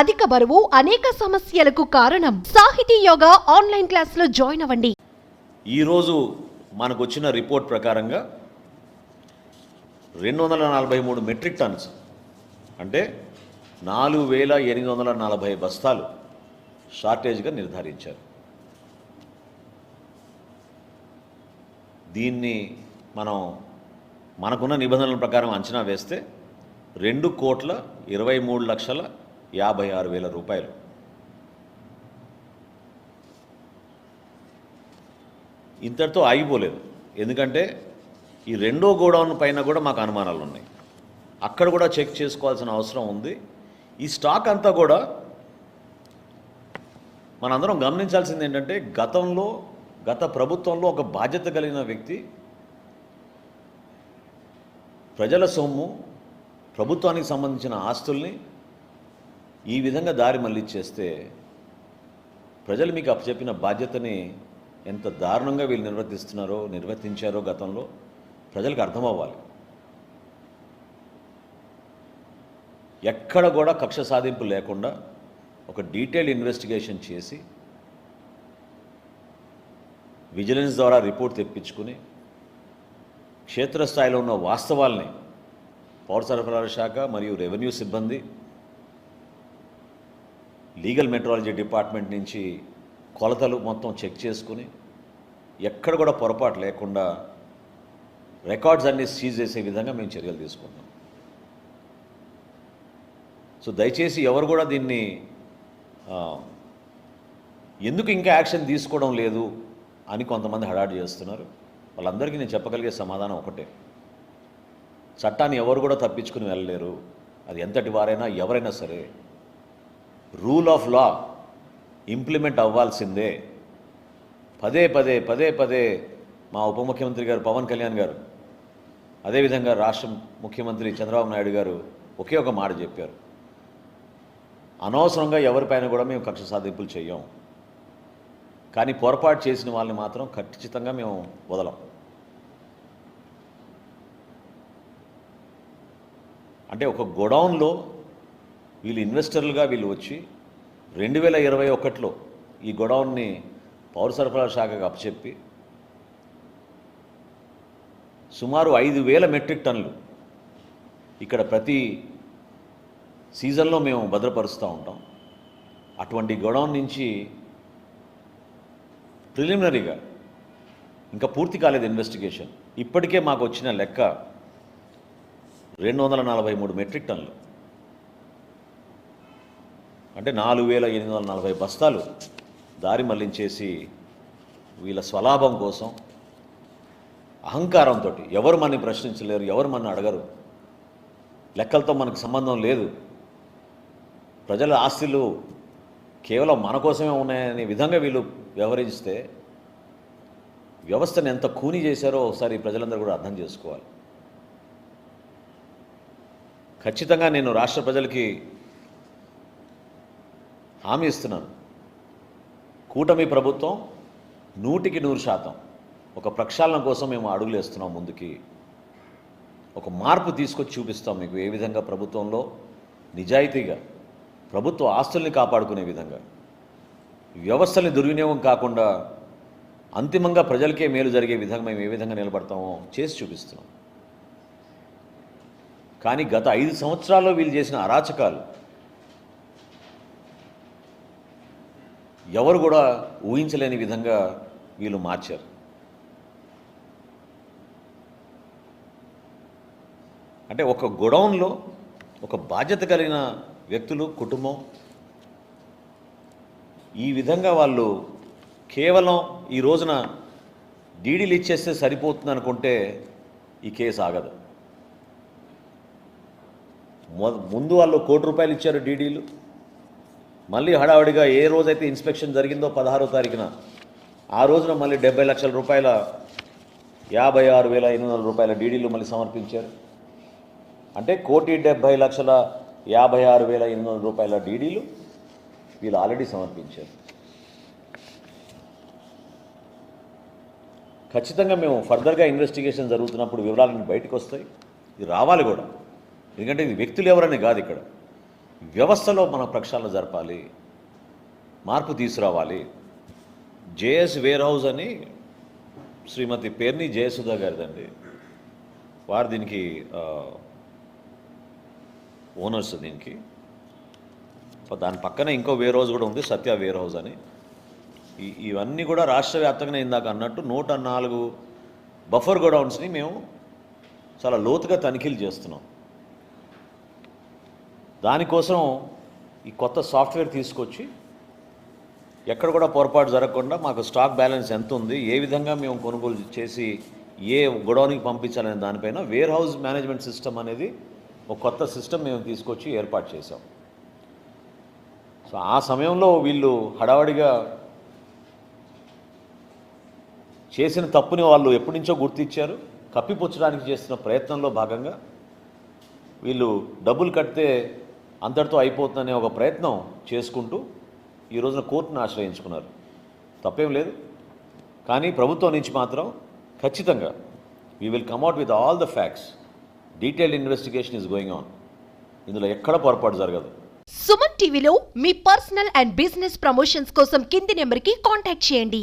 అధిక బరువు అనేక సమస్యలకు కారణం. సాహితీ యోగా ఆన్లైన్ క్లాసులో జాయిన్ అవ్వండి. ఈరోజు మనకు వచ్చిన రిపోర్ట్ ప్రకారంగా రెండు వందల నలభై మూడు మెట్రిక్ టన్స్ అంటే నాలుగు వేల ఎనిమిది వందల నలభై బస్తాలు షార్టేజ్గా నిర్ధారించారు. దీన్ని మనం మనకున్న నిబంధనల ప్రకారం అంచనా వేస్తే రెండు కోట్ల ఇరవై మూడు లక్షల యాభై ఆరు వేల రూపాయలు. ఇంతటితో ఆగిపోలేదు. ఎందుకంటే ఈ రెండో గోడౌన్ పైన కూడా మాకు అనుమానాలు ఉన్నాయి అక్కడ కూడా చెక్ చేసుకోవాల్సిన అవసరం ఉంది. ఈ స్టాక్ అంతా కూడా మనందరం గమనించాల్సింది ఏంటంటే గతంలో గత ప్రభుత్వంలో ఒక బాధ్యత కలిగిన వ్యక్తి ప్రజల సొమ్ము ప్రభుత్వానికి సంబంధించిన ఆస్తుల్ని ఈ విధంగా దారి మళ్ళిచ్చేస్తే ప్రజలు మీకు అప్పచెప్పిన బాధ్యతని ఎంత దారుణంగా వీళ్ళు నిర్వర్తిస్తున్నారో నిర్వర్తించారో గతంలో ప్రజలకు అర్థమవ్వాలి. ఎక్కడ కూడా కక్ష సాధింపు లేకుండా ఒక డీటెయిల్ ఇన్వెస్టిగేషన్ చేసి విజిలెన్స్ ద్వారా రిపోర్ట్ తెప్పించుకుని క్షేత్రస్థాయిలో ఉన్న వాస్తవాల్ని పౌర సరఫరాల శాఖ మరియు రెవెన్యూ సిబ్బంది లీగల్ మెట్రాలజీ డిపార్ట్మెంట్ నుంచి కొలతలు మొత్తం చెక్ చేసుకుని ఎక్కడ కూడా పొరపాటు లేకుండా రికార్డ్స్ అన్నీ సీజ్ చేసే విధంగా మేము చర్యలు తీసుకుంటాం సో దయచేసి ఎవరు కూడా దీన్ని ఎందుకు ఇంకా యాక్షన్ తీసుకోవడం లేదు అని కొంతమంది హడాడు చేస్తున్నారు. వాళ్ళందరికీ నేను చెప్పగలిగే సమాధానం ఒకటే. చట్టాన్ని ఎవరు కూడా తప్పించుకుని వెళ్ళలేరు. అది ఎంతటి వారైనా ఎవరైనా సరే రూల్ ఆఫ్ లా ఇంప్లిమెంట్ అవ్వాల్సిందే. పదే పదే పదే పదే మా ఉప ముఖ్యమంత్రి గారు పవన్ కళ్యాణ్ గారు అదేవిధంగా రాష్ట్ర ముఖ్యమంత్రి చంద్రబాబు నాయుడు గారు ఒకే ఒక మాట చెప్పారు. అనవసరంగా ఎవరిపైన కూడా మేము కక్ష సాధింపులు చేయం కానీ పొరపాటు చేసిన వాళ్ళని మాత్రం ఖచ్చితంగా మేము వదలం. అంటే ఒక గొడౌన్లో వీళ్ళు ఇన్వెస్టర్లుగా వీళ్ళు వచ్చి రెండు వేల ఇరవై ఒకటిలో ఈ గొడౌన్ని పౌర సరఫరా శాఖకు అప్పచెప్పి సుమారు ఐదు వేల మెట్రిక్ టన్నులు ఇక్కడ ప్రతి సీజన్లో మేము భద్రపరుస్తూ ఉంటాం. అటువంటి గొడౌన్ నుంచి ప్రిలిమినరీగా ఇంకా పూర్తి కాలేదు ఇన్వెస్టిగేషన్. ఇప్పటికే మాకు వచ్చిన లెక్క రెండు వందల నలభై మూడు మెట్రిక్ టన్నులు. అంటే నాలుగు వేల ఎనిమిది వందల నలభై బస్తాలు దారి మళ్ళించేసి వీళ్ళ స్వలాభం కోసం అహంకారంతో ఎవరు మనని ప్రశ్నించలేరు ఎవరు మన అడగరు. లెక్కలతో మనకు సంబంధం లేదు. ప్రజల ఆస్తులు కేవలం మన కోసమే ఉన్నాయనే విధంగా వీళ్ళు వ్యవహరిస్తే వ్యవస్థను ఎంత కూని చేశారో ఒకసారి ప్రజలందరూ కూడా అర్థం చేసుకోవాలి. ఖచ్చితంగా నేను రాష్ట్ర ప్రజలకి హామీ ఇస్తున్నాను. కూటమి ప్రభుత్వం నూటికి నూరు శాతం ఒక ప్రక్షాళన కోసం మేము అడుగులు వేస్తున్నాం ముందుకి. ఒక మార్పు తీసుకొచ్చి చూపిస్తాం మీకు ఏ విధంగా ప్రభుత్వంలో నిజాయితీగా ప్రభుత్వ ఆస్తుల్ని కాపాడుకునే విధంగా. వ్యవస్థల్ని దుర్వినియోగం కాకుండా అంతిమంగా ప్రజలకే మేలు జరిగే విధంగా మేము ఏ విధంగా నిలబడతామో చేసి చూపిస్తున్నాం. కానీ గత ఐదు సంవత్సరాల్లో వీళ్ళు చేసిన అరాచకాలు ఎవరు కూడా ఊహించలేని విధంగా వీళ్ళు మార్చారు. అంటే ఒక గొడౌన్లో ఒక బాధ్యత కలిగిన వ్యక్తులు కుటుంబం ఈ విధంగా వాళ్ళు కేవలం ఈ రోజున డీడీలు ఇచ్చేస్తే సరిపోతుంది అనుకుంటే ఈ కేసు ఆగదు. మొ- ముందు వాళ్ళు కోటి రూపాయలు ఇచ్చారు డీడీలు. మళ్ళీ హడావిడిగా ఏ రోజైతే ఇన్స్పెక్షన్ జరిగిందో పదహారో తారీఖున ఆ రోజున మళ్ళీ డెబ్బై లక్షల రూపాయల యాభై ఆరు వేల ఎనిమిది వందల రూపాయల డీడీలు మళ్ళీ సమర్పించారు. అంటే కోటి డెబ్బై లక్షల యాభై ఆరు వేల ఎనిమిది వందల రూపాయల డీడీలు వీళ్ళు ఆల్రెడీ సమర్పించారు. ఖచ్చితంగా మేము ఫర్దర్గా ఇన్వెస్టిగేషన్ జరుగుతున్నప్పుడు వివరాలన్నీ బయటకు వస్తాయి. ఇది రావాలి కూడా. ఎందుకంటే ఇది వ్యక్తులు ఎవరనే కాదు ఇక్కడ. వ్యవస్థలో మన ప్రక్షాళన జరపాలి మార్పు తీసుకురావాలి. జేఎస్ వేర్ హౌస్ అని శ్రీమతి పేర్ని జయసుధా గారిదండి. వారు దీనికి ఓనర్స్ దీనికి. దాని పక్కన ఇంకో వేర్ హౌస్ కూడా ఉంది సత్య వేర్ హౌస్ అని. ఈ ఇవన్నీ కూడా రాష్ట్ర వ్యాప్తంగా ఇందాక అన్నట్టు నూట నాలుగు బఫర్ గోడౌన్స్ని మేము చాలా లోతుగా తనిఖీలు చేస్తున్నాం. దానికోసం ఈ కొత్త సాఫ్ట్వేర్ తీసుకొచ్చి ఎక్కడ కూడా పొరపాటు జరగకుండా మాకు స్టాక్ బ్యాలెన్స్ ఎంత ఉంది ఏ విధంగా మేము కొనుగోలు చేసి ఏ గొడవనికి పంపించాలనే దానిపైన వేర్ హౌస్ మేనేజ్మెంట్ సిస్టమ్ అనేది ఒక కొత్త సిస్టమ్ మేము తీసుకొచ్చి ఏర్పాటు చేసాం సో ఆ సమయంలో వీళ్ళు హడావడిగా చేసిన తప్పుని వాళ్ళు ఎప్పటి నుంచో గుర్తించారు కప్పిపుచ్చడానికి చేస్తున్న ప్రయత్నంలో భాగంగా వీళ్ళు డబ్బులు కడితే అంతటితో అయిపోతుందనే ఒక ప్రయత్నం చేసుకుంటూ ఈ రోజున కోర్టును ఆశ్రయించుకున్నారు. తప్పేం లేదు. కానీ ప్రభుత్వం నుంచి మాత్రం ఖచ్చితంగా we will come out with all the facts detailed investigation is going on ఇందులో ఎక్కడ పొరపాటు జరగదు. సుమన్ టీవీలో మీ పర్సనల్ అండ్ బిజినెస్ ప్రమోషన్స్ కోసం కింది నెంబర్కి కాంటాక్ట్ చేయండి.